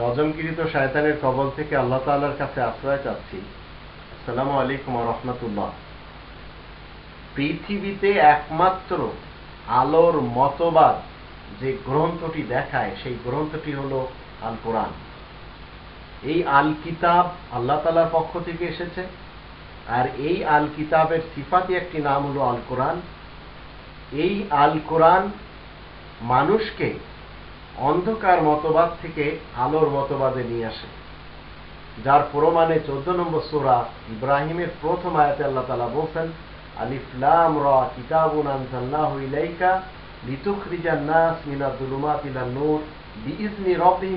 রজমকৃত শয়তানের কবল থেকে আল্লাহ তাআলার কাছে আশ্রয় চাচ্ছি। আসসালামু আলাইকুম রহমতুল্লাহ। পৃথিবীতে একমাত্র আলোর মতবাদ যে গ্রন্থটি দেখায়, সেই গ্রন্থটি হলো আল কোরআন এই আল কিতাব আল্লাহ তালার পক্ষ থেকে এসেছে, আর এই আল কিতাবের সিফাতি একটি নাম হলো আল কোরআন এই আল কোরআন মানুষকে অন্ধকার মতবাদ থেকে আলোর মতবাদে নিয়ে আসে, যার প্রমাণে চোদ্দ নম্বর সোরা ইব্রাহিমের প্রথম আয়াতে আল্লাহ তালা বলছেন আলিফলাম র কিতাবুন নাস দুলুমাত ইলা নূর বিইজনি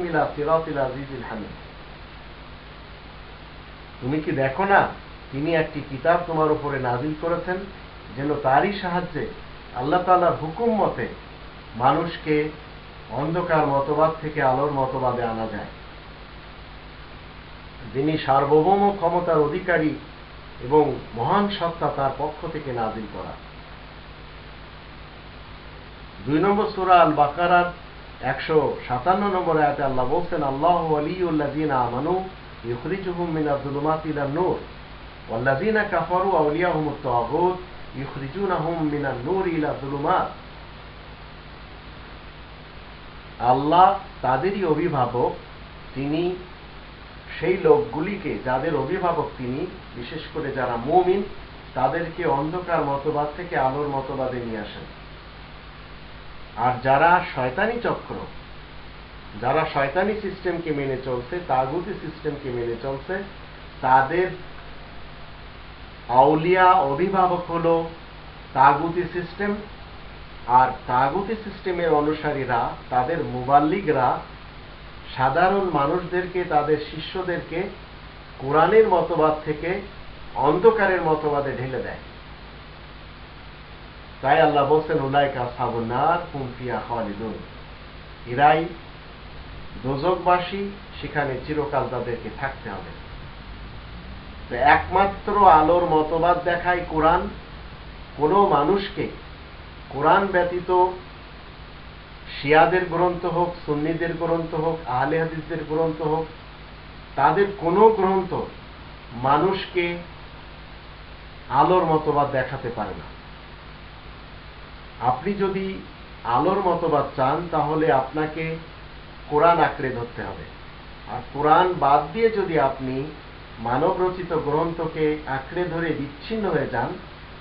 ইলা হামিদ। তুমি কি দেখো না তিনি একটি কিতাব তোমার উপরে নাজিল করেছেন, যেন তারই সাহায্যে আল্লাহ তাআলার হুকুম মতে মানুষকে অন্ধকার মতবাদ থেকে আলোর মতবাদে আনা যায়। যিনি সার্বভৌম ক্ষমতার অধিকারী এবং মহান সত্তা তার পক্ষ থেকে নাজিল করা। দুই নম্বর সুরা আল বাকারার একশো সাতান্ন নম্বর আয়াতে আল্লাহ বলছেন, আল্লাহ আলিউল্লাযিনা আমানু ইখরিজুহুম মিনাজ যুলুমাতি ইলান নূর, ওয়াল্লাযিনা কাফারু আউলিয়াহুমুত তাগুত ইখরিজুনাহুম মিনান নূরি ইলা যুলুমাত আল্লাহ তাদেরই অভিভাবক, তিনি সেই লোকগুলিকে, যাদের অভিভাবক তিনি, বিশেষ করে যারা মুমিন, তাদেরকে অন্ধকার মতবাদ থেকে আলোর মতবাদে নিয়ে আসেন। আর যারা শয়তানি চক্র, যারা শয়তানি সিস্টেমকে মেনে চলছে, তাগুতি সিস্টেমকে মেনে চলছে, তাদের আউলিয়া অভিভাবক হলো তাগুতি সিস্টেম আর তাগুতি সিস্টেমের অনুসারীরা, তাদের মুবাল্লিগরা সাধারণ মানুষদেরকে, তাদের শিষ্যদেরকে কোরআনের মতবাদ থেকে অন্ধকারের মতবাদে ঢেলে দেয়। তাই আল্লাহ বলছেন, উলাইকা সাবুনার হুমফিয়া খালিদুন। এরাই দোজকবাসী সেখানে চিরকাল তাদেরকে থাকতে হবে। একমাত্র আলোর মতবাদ দেখায় কোরআন, কোনো মানুষকে কোরআন ব্যতীত শিয়াদের গ্রন্থ হোক, সুন্নিদের গ্রন্থ হোক, আহলে হাদিসদের গ্রন্থ হোক, তাদের কোনো গ্রন্থ মানুষকে আলোর মতবাদ দেখাতে পারে না। আপনি যদি আলোর মতবাদ চান, তাহলে আপনাকে কোরআন আঁকড়ে ধরতে হবে। আর কোরআন বাদ দিয়ে যদি আপনি মানব রচিত গ্রন্থকে আঁকড়ে ধরে বিচ্ছিন্ন হয়ে যান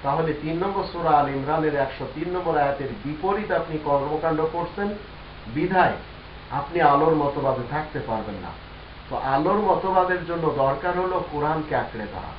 তাহলে তিন নম্বর সুরা আল ইমরানের একশো তিন নম্বর আয়াতের বিপরীত আপনি কর্মকাণ্ড করছেন, বিধায় আপনি আলোর মতবাদে থাকতে পারবেন না। তো আলোর মতবাদের জন্য দরকার হলো কোরআনকে আঁকড়ে ধরা।